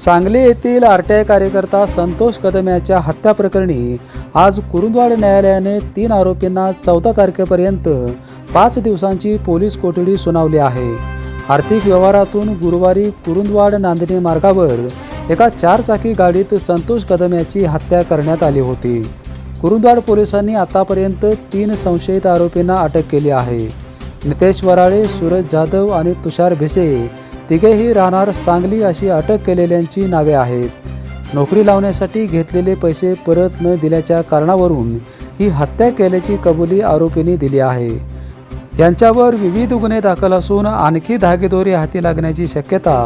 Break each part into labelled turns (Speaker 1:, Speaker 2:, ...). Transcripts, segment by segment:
Speaker 1: सांगली येथील आरटीआय कार्यकर्ता संतोष कदम याच्या हत्या प्रकरणी आज कुरुंदवाड न्यायालयाने तीन आरोपींना चौदा तारखेपर्यंत पाच दिवसांची पोलीस कोठडी सुनावली आहे. आर्थिक व्यवहारातून गुरुवारी कुरुंदवाड नांदणी मार्गावर एका चारचाकी गाडीत संतोष कदम याची हत्या करण्यात आली होती. कुरुंदवाड पोलिसांनी आतापर्यंत तीन संशयित आरोपींना अटक केली आहे. नितेश वराळे सूरज जाधव आणि तुषार भिसे. तिघेही राहणार सांगली अशी अटक केलेल्यांची नावे आहेत. नोकरी लावण्यासाठी घेतलेले पैसे परत न दिल्याच्या कारणावरून ही हत्या केल्याची कबुली आरोपींनी दिली आहे. यांच्यावर विविध गुन्हे दाखल असून आणखी धागेदोरी हाती लागण्याची शक्यता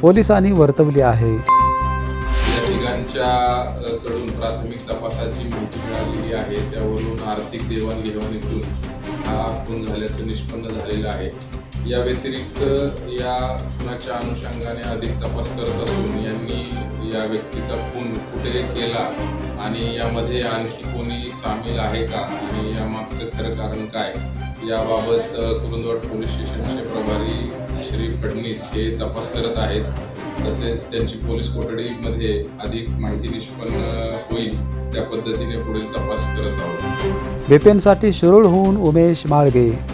Speaker 1: पोलिसांनी वर्तवली आहे.
Speaker 2: कडून प्राथमिक तपासाची माहिती मिळालेली आहे. त्यावरून आर्थिक देवाणघेवाणीतून हा खून झाल्याचं निष्पन्न झालेलं आहे. या व्यतिरिक्त या खुनाच्या अनुषंगाने अधिक तपास करत असून यांनी या व्यक्तीचा खून कुठे केला आणि यामध्ये आणखी कोणी सामील आहे का आणि यामागचं खरं कारण काय? याबाबत अ, कुरुंदवाड पोलीस स्टेशनचे प्रभारी श्री फडणीस हे तपास करत आहेत. तसेच त्यांची पोलीस कोठडीमध्ये अधिक माहिती निष्पन्न होईल. त्या पद्धतीने पुढील तपास करत आहोत.
Speaker 1: बिपिनसाठी शिरूरहून उमेश माळगे.